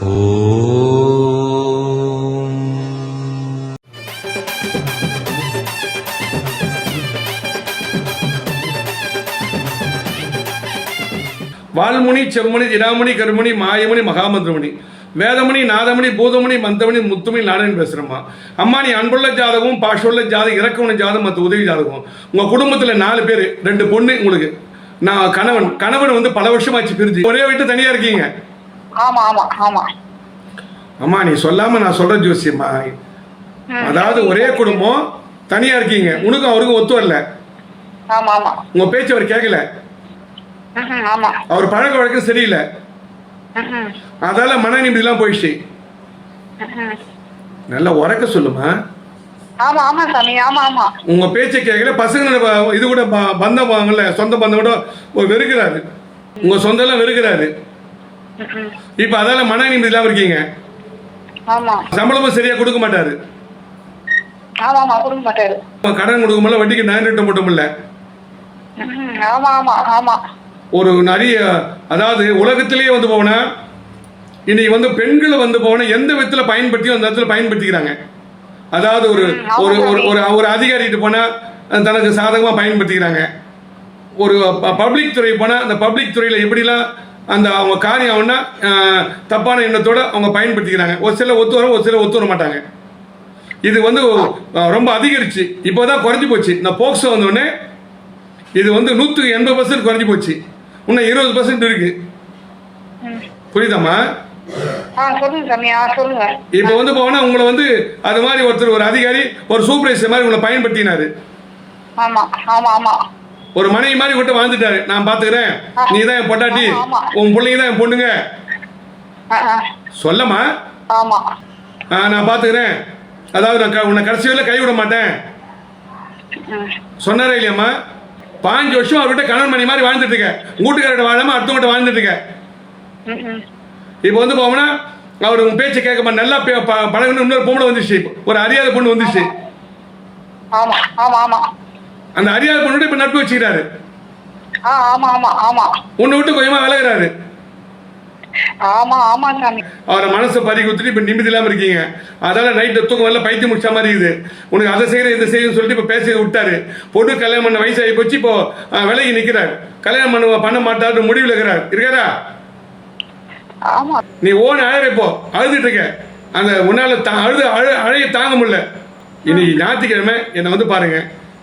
வால்முனி செம்மணி திடாமணி கருமணி மாயமணி மகாமந்திரமணி வேதமணி நாதமணி பூதமணி மந்தமணி முத்துமணி நாராயணன் பேசுகிறம்மா அம்மா நீ அன்புள்ள ஜாதகம் பாஷுள்ள ஜாதகம் இறக்கவுள்ள ஜாதகம் மற்ற உதவி ஜாதகம் உங்கள் குடும்பத்தில் நாலு பேர் ரெண்டு பொண்ணு உங்களுக்கு. நான் கணவன். கணவன் வந்து பல வருஷமாச்சு பிரிஞ்சு. ஒரே வீட்டு தனியாக இருக்கீங்க. ஆமா ஆமா ஆமா. அம்மா நீ சொல்லாம நான் சொல்ற ஜோசியம்மா. அதாவது ஒரே குடும்பம் தனியா இருக்கீங்க. உனக்கும் அவருக்கும் ஒத்து வரல. ஆமா ஆமா. உங்க பேச்சு அவர் கேட்கல அவர் பழக்க வழக்கம் சரியில்லை. அதால மன நிம்மதிலாம் போயிடுச்சு. நல்லா உறக்க சொல்லுமா ஆமா ஆமா சாமி. ஆமா ஆமா. உங்க பேச்சை கேட்கல பசங்க இது கூட பந்தம் வாங்கல. சொந்த பந்தம் கூட வெறுக்கிறாரு. உங்க சொந்தம்லாம் வெறுக்கிறாரு. ம்ஹும். இப்ப அதால மன நிம்மதி இல்லாம இருக்கீங்க. ஆமா. சம்பளமும் சரியா கொடுக்க மாட்டாரு. கடன் கொடுக்க முடியல வட்டிக்கு நயன் ரெட்டு மட்டும் இல்ல? ம்ஹும், ஆமா ஆமா ஆமா. ஒரு நிறைய அதாவது உலகத்திலேயே வந்து போனா இன்னைக்கு வந்து பெண்களை வந்து போனா எந்த விதத்துல பயன்படுத்தியும் அந்த இடத்துல பயன்படுத்திக்கிறாங்க. அதாவது ஒரு ஒரு ஒரு ஒரு அதிகாரிகிட்ட போனா தனக்கு சாதகமா பயன்படுத்திக்கிறாங்க. ஒரு பப்ளிக் துறை போனா அந்த பப்ளிக் துறையில எப்படிலாம் அந்த அவங்க காரியம் அஹ், தப்பான எண்ணத்தோட அவங்க பயன்படுத்திக்கிறாங்க. ஒரு சில ஒத்து வரும் ஒரு சில ஒத்து வர மாட்டாங்க. இது வந்து ரொம்ப அதிகரிச்சு. இப்போதான் குறைஞ்சு போச்சு. இந்த போக்சோ வந்தோடனே இது வந்து நூற்றுக்கு எண்பது பர்சன்ட் குறைஞ்சி போச்சு. இன்னும் இருபது பர்சன்ட் இருக்கு. புரியுதாம்மா? இப்போ வந்து போனா உங்களை வந்து அது மாதிரி ஒருத்தர் ஒரு அதிகாரி ஒரு சூப்பர்வைசர் மாதிரி உங்களை பயன்படுத்தினாரு. ஆமா ஆமா ஆமா. ஒரு மனைவி மாதிரி விட்டு வாழ்ந்துட்டாரு. நான் பாத்துக்கிறேன் நீ தான் என் பொட்டாட்டி. உன் பிள்ளைங்க தான் என் பொண்ணுங்க. ஆ, நான் பாத்துக்கிறேன் அதாவது நான் உன்னை கடைசி வரையில கைவிட மாட்டேன். சொன்னாரே இல்லையாம்மா? பாஞ்சு வருஷம் அவர்கிட்ட கணவன் மணி மாதிரி வாழ்ந்துட்டு இருக்க. வீட்டுக்காரர்கிட்ட வாழாம அடுத்தவங்கிட்ட வாழ்ந்துட்டு இருக்க. இப்போ வந்து போவோம்னா அவர் உங்க பேச்சை கேட்க. நல்லா பே- ப- பழகுன இன்னொரு பொண்ணு வந்துச்சு ஒரு அறியாத பொண்ணு வந்துச்சு ஆமா. ஆமா ஆமா. அந்த அறியாத பொண்ணு இப்ப நட்பு வச்சுக்கிறாரு. ஆ ஆமா ஆமா ஆமா. உன்னை விட்டு கொஞ்சமா விலகுறாரு. ஆமா ஆமா சாமி அவரை மனசை பறி கொடுத்துட்டு இப்ப நிம்மதி இல்லாம இருக்கீங்க. அதால நைட்டு தூக்கம் வரல பைத்தியம் முடிச்ச மாதிரி இருக்குது. உனக்கு அதை செய்யற இதை செய்யணும்னு சொல்லிட்டு இப்ப பேச விட்டாரு. பொண்ணு கல்யாணம் பண்ண வயசாகி போச்சு இப்போ விலகி நிக்கிறார். கல்யாணம் பண்ண பண்ண மாட்டாரு முடிவில் இருக்கிறார் இருக்காரா? நீ ஓன அழற இப்போ அழுதுட்டு இருக்க. அந்த உன்னால அழுது அழ அழைய தாங்க முடியல. இன்னைக்கு ஞாயிற்றுக்கிழமை என்னை வந்து பாருங்க.